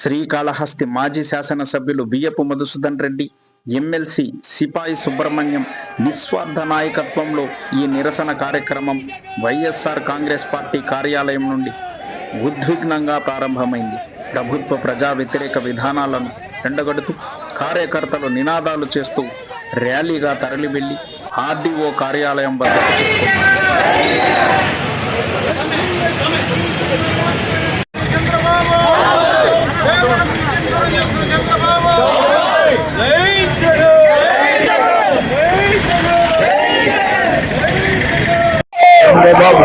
శ్రీకాళహస్తి మాజీ శాసనసభ్యులు బియ్యపు మధుసూదన్ రెడ్డి ఎమ్మెల్సీ సిపాయి సుబ్రహ్మణ్యం నిస్వార్థ నాయకత్వంలో ఈ నిరసన కార్యక్రమం వైఎస్ఆర్ కాంగ్రెస్ పార్టీ కార్యాలయం నుండి ఉద్విగ్నంగా ప్రారంభమైంది. ప్రభుత్వ ప్రజా వ్యతిరేక విధానాలను ఎండగడుతూ కార్యకర్తలు నినాదాలు చేస్తూ ర్యాలీగా తరలి వెళ్ళి ఆర్డీఓ కార్యాలయం వద్దకు చేరుకున్నారు చంద్రబాబు దేవుడు ముఖ్యమంత్రి చేస్తున్న చంద్రబాబు జై జగన్ జై జగన్ బాబు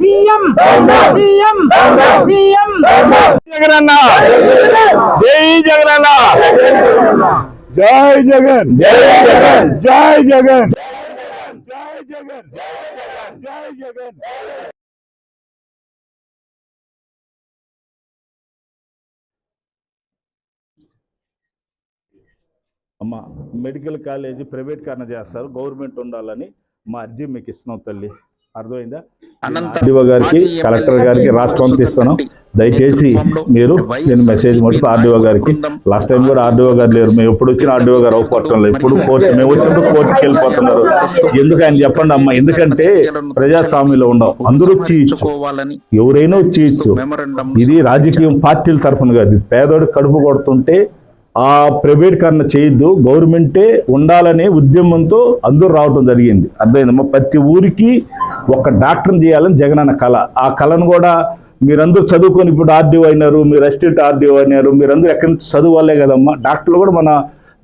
సీఎం సీఎం జగనన్న జై జగన్ జై జగన్ జై జగన్ జై జగన్ జై జగన్ జై జగన్. అమ్మ మెడికల్ కాలేజీ ప్రైవేట్ కారణ చేస్తారు గవర్నమెంట్ ఉండాలని మా అర్జీ మీకు ఇస్తున్నాం తల్లి. అర్థమైందా? ఆర్డీఓ గారికి కలెక్టర్ గారికి రాష్ట్రం పంపిస్తున్నాం దయచేసి మీరు నేను మెసేజ్ మటుకు ఆర్డీఓ గారికి లాస్ట్ టైం కూడా ఆర్డీఓ గారు లేరు. మేము ఎప్పుడు వచ్చిన ఆర్డీఓ గారు అవపడటం లేదు. ఇప్పుడు కోర్టు మేము వచ్చినప్పుడు కోర్టుకి వెళ్ళిపోతున్నారు. ఎందుకు ఆయన చెప్పండి అమ్మా? ఎందుకంటే ప్రజాస్వామ్యంలో ఉండవు అందరూ తెచ్చుకోవాలని ఎవరైనా మెమరండం ఇది రాజకీయం పార్టీల తరఫున కాదు పేదోడు కడుపు కొడుతుంటే ఆ ప్రైవేటీకరణ చేయొద్దు. గవర్నమెంటే ఉండాలనే ఉద్యమంతో అందరూ రావడం జరిగింది. అర్థమైందమ్మా? ప్రతి ఊరికి ఒక డాక్టర్ని చేయాలని జగనన్న కళ. ఆ కళను కూడా మీరందరూ చదువుకొని ఇప్పుడు ఆర్డీఓ అయినారు మీరు అసిస్టెంట్ ఆర్డీఓ అయినారు మీరందరూ ఎక్కడి నుంచి చదువులే కదమ్మా? డాక్టర్లు కూడా మన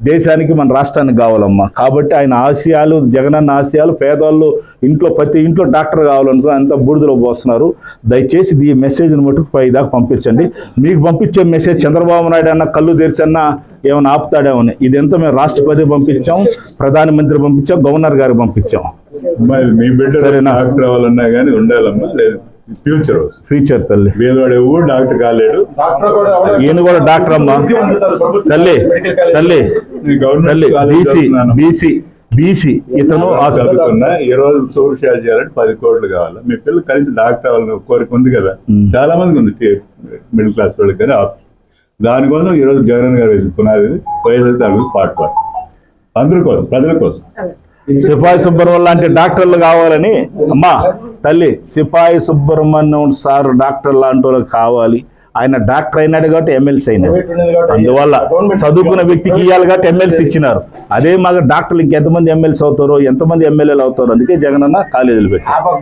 దేశానికి మన రాష్ట్రానికి కావాలమ్మా. కాబట్టి ఆయన ఆశయాలు జగనన్న ఆశయాలు పేదవాళ్ళు ఇంట్లో ప్రతి ఇంట్లో డాక్టర్ కావాలనుకో అంత బూడిదలో పోస్తున్నారు. దయచేసి ఈ మెసేజ్ని మటుకు పై దాకా పంపించండి. మీకు పంపించే మెసేజ్ చంద్రబాబు నాయుడు అన్న కళ్ళు తెరిచన్నా ఏమైనా ఆపుతాడేమని ఇదంతా మేము రాష్ట్రపతి పంపించాం ప్రధానమంత్రి పంపించాం గవర్నర్ గారికి పంపించాం. మీ బిడ్డ సరేనా? డాక్టర్ అవ్వాలన్నా కానీ ఉండాలమ్మా లేదు ఫ్యూచర్ ఫ్యూచర్ తల్లి. ఎవరు? డాక్టర్ కాలేడు. ఈయన కూడా డాక్టర్ అమ్మా. తల్లి తల్లి తల్లి బీసీ. బీసీ బీసీ ఇతను ఆ చదువుకున్నా ఈ రోజు సోర్ షేర్ చేయాలంటే పది కోట్లు కావాలి? మీ పిల్లలు కలిసి డాక్టర్ అవ్వాలని కోరిక ఉంది కదా. చాలా మందికి ఉంది మిడిల్ క్లాస్ వాళ్ళకి కానీ దానికోసం ఈ రోజు జగన్ గారు పునాది వైఎస్ఆర్ పాటు పాడు అందరి కోసం ప్రజల కోసం. సిపాయి సుబ్రహ్మణ్యం లాంటి డాక్టర్లు కావాలని అమ్మా తల్లి సిపాయి సుబ్రహ్మణ్యం సార్ డాక్టర్ లాంటి కావాలి. ఆయన డాక్టర్ అయినాడు కాబట్టి ఎమ్మెల్సీ అయినాడు. అందువల్ల చదువుకున్న వ్యక్తికి ఇవ్వాలి కాబట్టి ఎమ్మెల్సీ ఇచ్చినారు. అదే మాకు డాక్టర్లు ఇంకెంతమంది ఎమ్మెల్సీ అవుతారో ఎంతమంది ఎమ్మెల్యేలు అవుతారో అందుకే జగనన్న కాలేజీలు పెట్టారు.